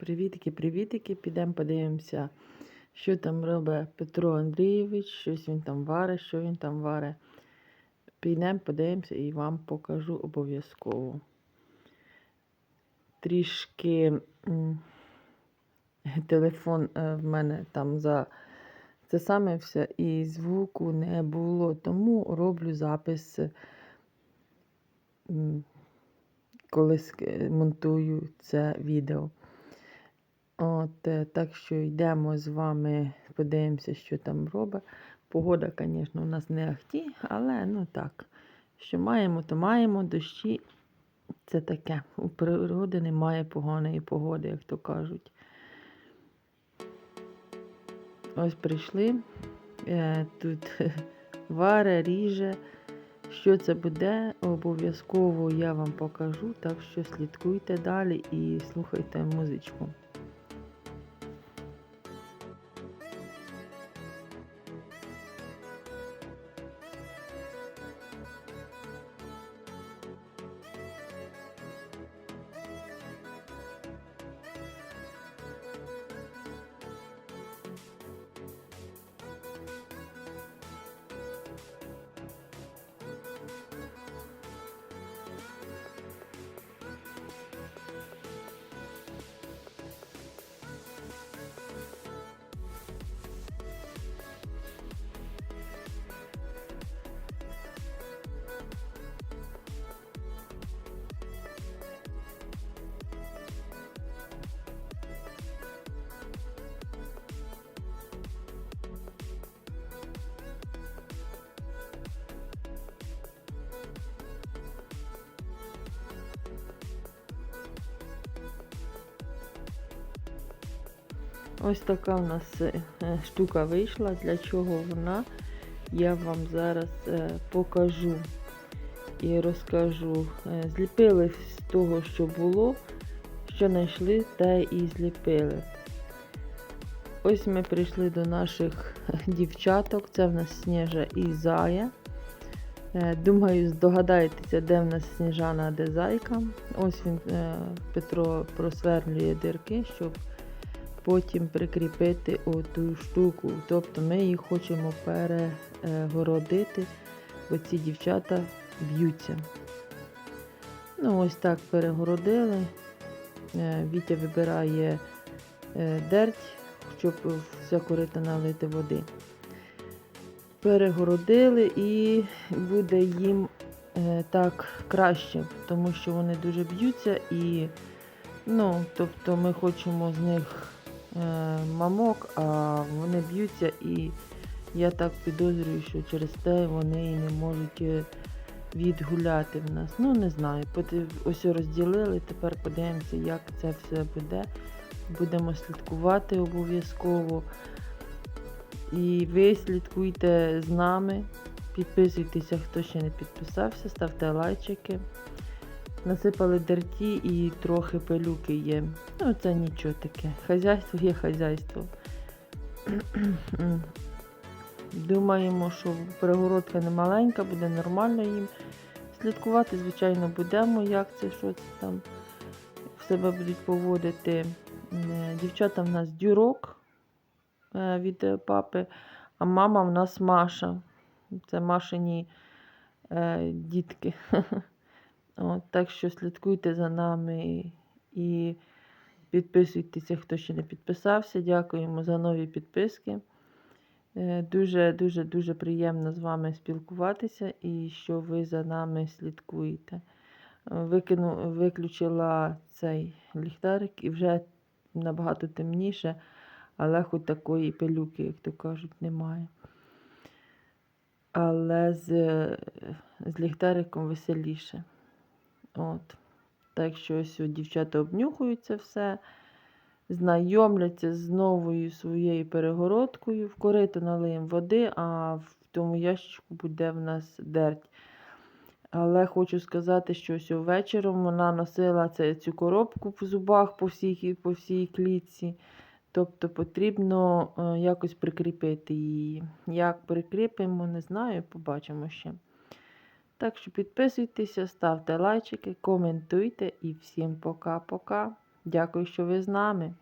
Привітики, привітики. Підемо подивимося, що там робить Петро Андрійович, щось він там варить, що він там варить. Підемо, подивимося і вам покажу обов'язково. Трішки телефон е, в мене там за це саме все, і звуку не було, тому роблю запис, коли монтую це відео. От, е, так що йдемо з вами, подивимося, що там робить. Погода, звісно, у нас не ахті, але ну так, що маємо, то маємо. Дощі це таке. У природи немає поганої погоди, як то кажуть. Ось прийшли. Е, Тут варе, ріже. Що це буде, обов'язково я вам покажу, так що слідкуйте далі і слухайте музичку. Ось така в нас е, штука вийшла. Для чого вона? Я вам зараз е, покажу і розкажу. Е, Зліпили з того, що було, що знайшли, те і зліпили. Ось ми прийшли до наших дівчаток. Це в нас Сніжа і Зая. Думаю, здогадаєтеся, де в нас сніжана, де зайка. Ось він, Петро просверлює дирки, щоб потім прикріпити оту штуку. Тобто ми їх хочемо перегородити, бо ці дівчата б'ються. Ну, ось так перегородили. Е, Вітя вибирає е, дерть, щоб вся корита налити води. Перегородили і буде їм е, так краще, тому що вони дуже б'ються і ну, тобто ми хочемо з них мамок, а вони б'ються і я так підозрюю, що через те вони не можуть е, відгуляти в нас. Ну, не знаю. Ось розділили, тепер подивимося, як це все буде. Будемо слідкувати обов'язково. І ви слідкуйте з нами. Підписуйтеся, хто ще не підписався, ставте лайчики. Насипали дерті і трохи пилюки є. Ну, це нічого таке. Хазяйство є хазяйство. Думаємо, що перегородка не маленька, буде нормально їм. Слідкувати, звичайно, будемо, як це, що це там в себе будуть поводити. Е, Дівчата в нас дюрок е, від папи, а мама в нас Маша. Це Машині е, дітки. От, так що слідкуйте за нами і підписуйтеся, хто ще не підписався. Дякуємо за нові підписки. Е, Дуже, приємно з вами спілкуватися і що ви за нами слідкуєте. Викину, виключила цей ліхтарик і вже набагато темніше, але хоч такої пилюки, як то кажуть, немає. Але з, з ліхтариком веселіше. От. Так що ось дівчата обнюхують це все, знайомляться з новою своєю перегородкою. В корито налиємо води, а в тому ящичку буде в нас дерть. Але хочу сказати, що ось вечором вона носила цю коробку в зубах по всій, по всій клітці. Тобто потрібно е, якось прикріпити її. Як прикріпимо, не знаю, побачимо ще. Так що підписуйтеся, ставте лайчики, коментуйте і всім пока-пока. Дякую, що ви з нами.